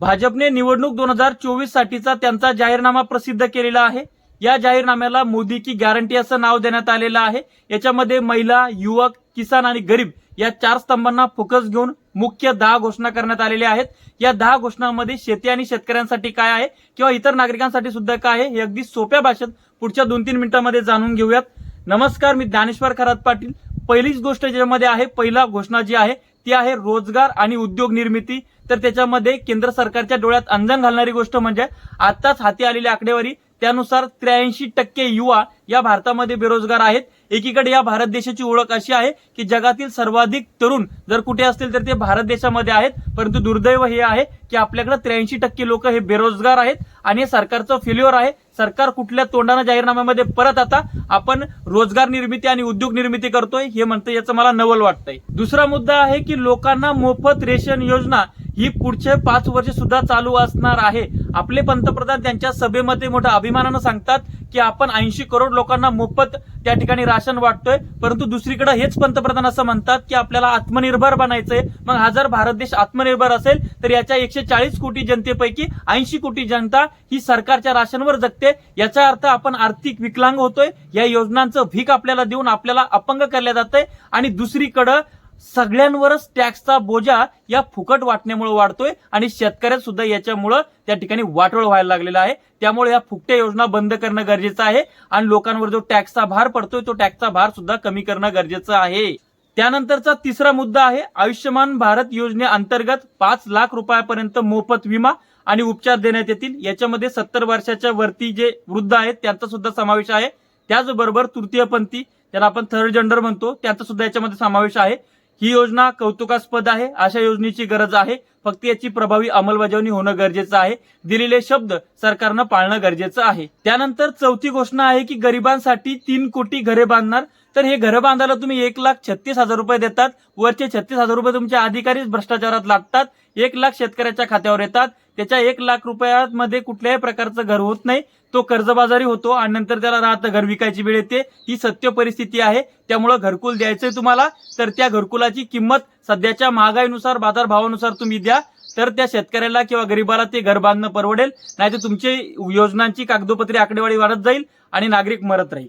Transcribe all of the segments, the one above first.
भाजपने निवडणूक दोन हजार चोवीस साठीचा त्यांचा जाहीरनामा प्रसिद्ध केलेला आहे. या जाहीरनाम्याला मोदी की गॅरंटी असं नाव देण्यात आलेलं आहे. याच्यामध्ये महिला युवक किसान आणि गरीब या चार स्तंभांना फोकस घेऊन मुख्य दहा घोषणा करण्यात आलेल्या आहेत. या दहा घोषणांमध्ये शेती आणि शेतकऱ्यांसाठी काय आहे किंवा इतर नागरिकांसाठी सुद्धा काय आहे हे अगदी सोप्या भाषेत पुढच्या दोन तीन मिनिटांमध्ये जाणून घेऊयात. नमस्कार मी ज्ञानेश्वर खरात पाटील. पहिलीच गोष्ट ज्यामध्ये आहे पहिला घोषणा जी आहे ती आहे रोजगार आणि उद्योग निर्मिती. तर त्याच्यामध्ये केंद्र सरकारच्या डोळ्यात अंजन घालणारी गोष्ट म्हणजे आताच हाती आलेली आकडेवारी त्यानुसार त्र्याऐंशी टक्के युवा या भारतामध्ये बेरोजगार आहेत. एकीकडे या भारत देशाची ओळख अशी आहे की जगातील सर्वाधिक तरुण जर कुठे असतील तर ते भारत देशामध्ये आहेत. परंतु दुर्दैव हे आहे की आपल्याकडे त्र्याऐंशी टक्के लोक हे बेरोजगार आहेत आणि हे सरकारचं फेल्युअर आहे. सरकार कुठल्या तोंडानं जाहीरनाम्यामध्ये परत आता आपण रोजगार निर्मिती आणि उद्योग निर्मिती करतोय हे म्हणतं याचं मला नवल वाटतंय. दुसरा मुद्दा आहे की लोकांना मोफत रेशन योजना ही पुढचे पाच वर्ष सुद्धा चालू असणार आहे. आपले पंतप्रधान त्यांच्या सभेमध्ये मोठ्या अभिमानानं सांगतात की आपण ऐंशी करोड लोकांना मोफत त्या ठिकाणी राशन वाटतोय परंतु दुसरीकडे हेच पंतप्रधान असं म्हणतात की आपल्याला आत्मनिर्भर बनायचंय. मग हा जर भारत देश आत्मनिर्भर असेल तर याच्या एकशे चाळीस कोटी जनतेपैकी ऐंशी कोटी जनता ही सरकारच्या राशनवर जगते. याचा अर्थ आपण आर्थिक विकलांग होतोय. या योजनांचं भीक आपल्याला देऊन आपल्याला अपंग केल्या जातंय आणि दुसरीकडं सगळ्यांवरच टॅक्सचा बोजा या फुकट वाटण्यामुळे वाढतोय आणि शेतकऱ्यात सुद्धा याच्यामुळं त्या ठिकाणी वाटोळ व्हायला लागलेला आहे. त्यामुळे या फुकट्या योजना बंद करणं गरजेचं आहे आणि लोकांवर जो टॅक्सचा भार पडतोय तो टॅक्सचा भार सुद्धा कमी करणं गरजेचं आहे. त्यानंतरचा तिसरा मुद्दा आहे आयुष्यमान भारत योजनेअंतर्गत पाच लाख रुपयापर्यंत मोफत विमा आणि उपचार देण्यात येतील. याच्यामध्ये सत्तर वर्षाच्या वरती जे वृद्ध आहेत त्यांचा सुद्धा समावेश आहे. त्याचबरोबर तृतीयपंथी ज्याला आपण थर्ड जेंडर म्हणतो त्यांचा सुद्धा याच्यामध्ये समावेश आहे. ही योजना कौतुकास्पद आहे अशा योजनेची गरज आहे. फक्त याची प्रभावी अंमलबजावणी होणं गरजेचं आहे. दिलेले शब्द सरकारनं पाळणं गरजेचं आहे. त्यानंतर चौथी घोषणा आहे की गरिबांसाठी तीन कोटी घरे बांधणार. तर हे घरं बांधायला तुम्ही एक लाख छत्तीस हजार रुपये देतात. वरचे छत्तीस हजार रुपये तुमच्या अधिकारीच भ्रष्टाचारात लागतात. एक लाख शेतकऱ्याच्या खात्यावर येतात. त्याच्या एक लाख रुपयामध्ये कुठल्याही प्रकारचं घर होत नाही. तो कर्जबाजारी होतो आणि नंतर त्याला राहतं घर विकायची वेळ येते. ही सत्य परिस्थिती आहे. त्यामुळं घरकुल द्यायचंय तुम्हाला. तर त्या घरकुलाची किंमत सध्याच्या महागाईनुसार बाजारभावानुसार तुम्ही द्या. तर त्या शेतकऱ्याला किंवा गरीबाला ते घर बांधणं परवडेल. नाहीतर तुमची योजनांची कागदोपत्री आकडेवारी वाढत जाईल आणि नागरिक मरत राहील.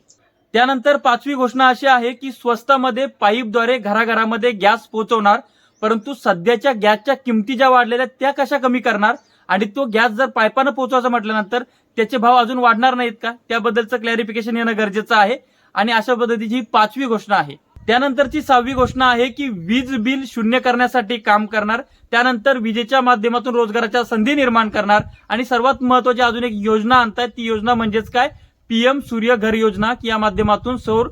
त्यानंतर पाचवी घोषणा अशी आहे की स्वस्तामध्ये पाईपद्वारे घराघरामध्ये गॅस पोहोचवणार. परंतु सध्याच्या गॅसच्या किमती ज्या वाढलेल्या त्या कशा कमी करणार? आणि तो गॅस जर पायपानं पोहोचवायचा म्हटल्यानंतर त्याचे भाव अजून वाढणार नाहीत का? त्याबद्दलचं क्लॅरिफिकेशन येणं गरजेचं आहे. आणि अशा पद्धतीची ही पाचवी घोषणा आहे. त्यानंतरची सहावी घोषणा आहे की वीज बिल शून्य करण्यासाठी काम करणार. त्यानंतर विजेच्या माध्यमातून रोजगाराच्या संधी निर्माण करणार. आणि सर्वात महत्वाची अजून एक योजना आणतायत. ती योजना म्हणजेच काय? पीएम सूर्य घर योजना की या माध्यमातून सौर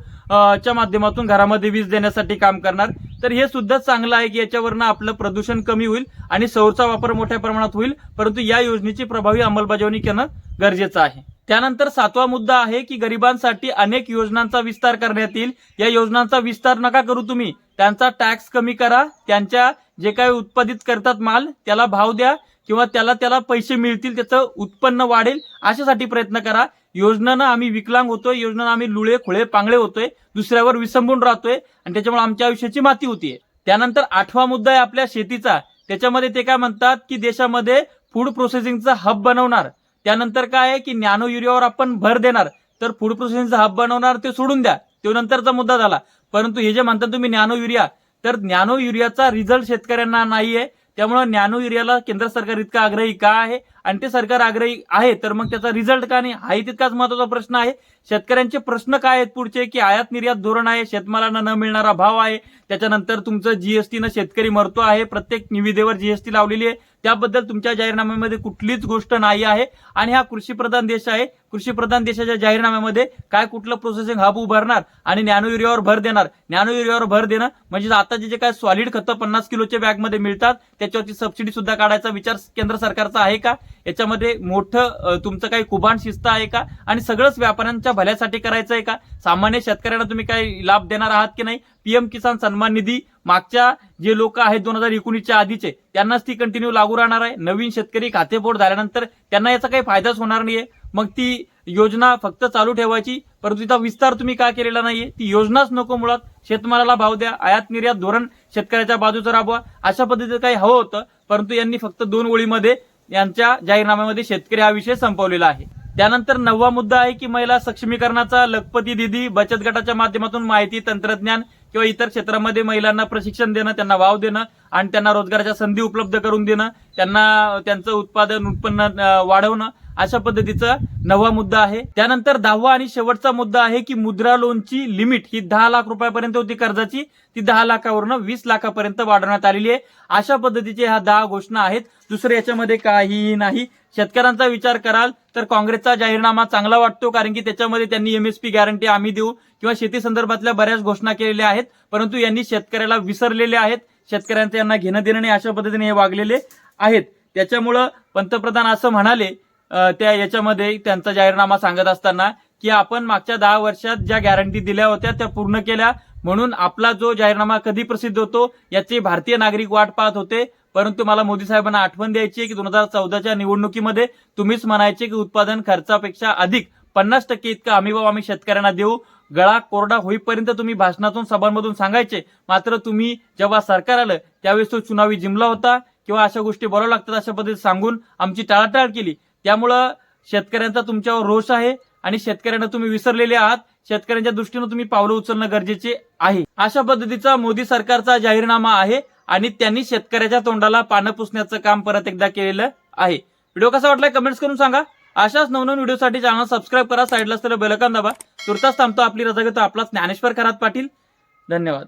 च्या माध्यमातून घरामध्ये वीज देण्यासाठी काम करणार. तर हे सुद्धा चांगलं आहे की याच्यावरनं आपलं प्रदूषण कमी होईल आणि सौरचा वापर मोठ्या प्रमाणात होईल परंतु या योजनेची प्रभावी अंमलबजावणी करणं गरजेचं आहे. त्यानंतर सातवा मुद्दा आहे की गरिबांसाठी अनेक योजनांचा विस्तार करण्यात येईल. या योजनांचा विस्तार नका करू तुम्ही. त्यांचा टॅक्स कमी करा. त्यांच्या जे काही उत्पादित करतात माल त्याला भाव द्या किंवा त्याला त्याला पैसे मिळतील त्याचं उत्पन्न वाढेल अशासाठी प्रयत्न करा. योजनानं आम्ही विकलांग होतोय योजनानं आम्ही लुळे खुळे पांगळे होतोय दुसऱ्यावर विसंबून राहतोय आणि त्याच्यामुळे आमच्या आयुष्याची माती होतीये. त्यानंतर आठवा मुद्दा आहे आपल्या शेतीचा. त्याच्यामध्ये ते काय म्हणतात की देशामध्ये फूड प्रोसेसिंगचा हब बनवणार. त्यानंतर काय आहे की नॅनो युरियावर आपण भर देणार. तर फूड प्रोसेसिंगचा हब बनवणार ते सोडून द्या. तो नंतरचा मुद्दा झाला. परंतु हे जे म्हणतात तुम्ही नॅनो युरिया तर नॅनो युरियाचा रिझल्ट शेतकऱ्यांना नाहीये. त्यामुळे नॅनो युरियाला केंद्र सरकार इतका आग्रही का आहे? आणि ते सरकार आग्रही आहे तर मग त्याचा रिझल्ट का नाही? हाही तितकाच महत्त्वाचा प्रश्न आहे. शेतकऱ्यांचे प्रश्न काय आहेत पुढचे? की आयात निर्यात धोरण आहे शेतमालांना न मिळणारा भाव आहे त्याच्यानंतर तुमचं जीएसटीनं शेतकरी मरतो आहे प्रत्येक निविदेवर जीएसटी लावलेली आहे. त्याबद्दल तुमच्या जाहीरनाम्यामध्ये कुठलीच गोष्ट नाही आहे. आणि हा कृषीप्रधान देश आहे. कृषीप्रधान देशाच्या जाहीरनाम्यामध्ये काय कुठलं प्रोसेसिंग हब उभारणार आणि नॅनो युरियावर भर देणार? नॅनो युरियावर भर देणं म्हणजे आताचे जे काय सॉलिड खतं पन्नास किलोच्या बॅगमध्ये मिळतात त्याच्यावरती सबसिडी सुद्धा काढायचा विचार केंद्र सरकारचा आहे का? याच्यामध्ये मोठं तुमचं काही कुबाण शिस्त आहे का? आणि सगळंच व्यापाऱ्यांच्या भल्यासाठी करायचं आहे का? सामान्य शेतकऱ्यांना तुम्ही काही लाभ देणार आहात की नाही? पीएम किसान सन्मान निधी मागच्या जे लोक आहेत दोन हजार एकोणीसच्या आधीचे त्यांनाच ती कंटिन्यू लागू राहणार आहे. नवीन शेतकरी खातेफोड झाल्यानंतर त्यांना याचा काही फायदाच होणार नाहीये. मग ती योजना फक्त चालू ठेवायची परंतु तिचा विस्तार तुम्ही का केलेला नाहीये? ती योजनाच नको मुळात. शेतमालाला भाव द्या आयात निर्यात धोरण शेतकऱ्याच्या बाजूचं राबवा. अशा पद्धतीचं काही हवं होतं परंतु यांनी फक्त दोन ओळीमध्ये यांच्या जाहीरनाम्यामध्ये शेतकरी हा विषय संपवलेला आहे. त्यानंतर नववा मुद्दा आहे की महिला सक्षमीकरणाचा लखपती दिदी बचत गटाच्या माध्यमातून माहिती तंत्रज्ञान किंवा इतर क्षेत्रामध्ये महिलांना प्रशिक्षण देणं त्यांना वाव देणं आणि त्यांना रोजगाराच्या संधी उपलब्ध करून देणं त्यांना त्यांचं उत्पादन उत्पन्न वाढवणं अशा पद्धतीचा नववा मुद्दा आहे. त्यानंतर दहावा आणि शेवटचा मुद्दा आहे की मुद्रा लोनची लिमिट ही दहा लाख रुपयापर्यंत होती कर्जाची. ती दहा लाखावरनं वीस लाखापर्यंत वाढवण्यात आलेली आहे. अशा पद्धतीचे ह्या दहा घोषणा आहेत. दुसरे याच्यामध्ये काहीही नाही. शेतकऱ्यांचा विचार कराल तर काँग्रेसचा जाहीरनामा चांगला वाटतो कारण की त्याच्यामध्ये त्यांनी एमएसपी गॅरंटी आम्ही देऊ किंवा शेती संदर्भातल्या बऱ्याच घोषणा केलेल्या आहेत परंतु यांनी शेतकऱ्याला विसरलेले आहेत. शेतकऱ्यांचं यांना घेणं देणं नाही अशा पद्धतीने हे वागलेले आहेत. त्याच्यामुळं पंतप्रधान असं म्हणाले त्या याच्यामध्ये त्यांचा जाहीरनामा सांगत असताना की आपण मागच्या दहा वर्षात ज्या गॅरंटी दिल्या होत्या त्या पूर्ण केल्या. म्हणून आपला जो जाहीरनामा कधी प्रसिद्ध होतो याची भारतीय नागरिक वाट पाहत होते. परंतु मला मोदी साहेबांना आठवण द्यायची आहे की दोन हजार चौदाच्या निवडणुकीमध्ये तुम्हीच म्हणायचे की उत्पादन खर्चापेक्षा अधिक पन्नास टक्के इतका हमीभाव आम्ही शेतकऱ्यांना देऊ. गळा कोरडा होईपर्यंत तुम्ही भाषणातून सभांमधून सांगायचे. मात्र तुम्ही जेव्हा सरकार आलं त्यावेळेस तो चुनावी जिमला होता किंवा अशा गोष्टी बोलावं लागतात अशा पद्धतीने सांगून आमची टाळाटाळ केली. त्यामुळं शेतकऱ्यांचा तुमच्यावर रोष आहे आणि शेतकऱ्यांना तुम्ही विसरलेले आहात. शेतकऱ्यांच्या दृष्टीनं तुम्ही पावलं उचलणं गरजेचे आहे. अशा पद्धतीचा मोदी सरकारचा जाहीरनामा आहे आणि त्यांनी शेतकऱ्याच्या तोंडाला पानं पुसण्याचं काम परत एकदा केलेलं आहे. व्हिडिओ कसा वाटलाय कमेंट्स करून सांगा. अशाच नवनवीन व्हिडिओसाठी चॅनल सबस्क्राईब करा साईडला असलेलं बेलकन दाबा. तुर्तास थांबतो आपली रजा घेतो आपला ज्ञानेश्वर खरात पाटील. धन्यवाद.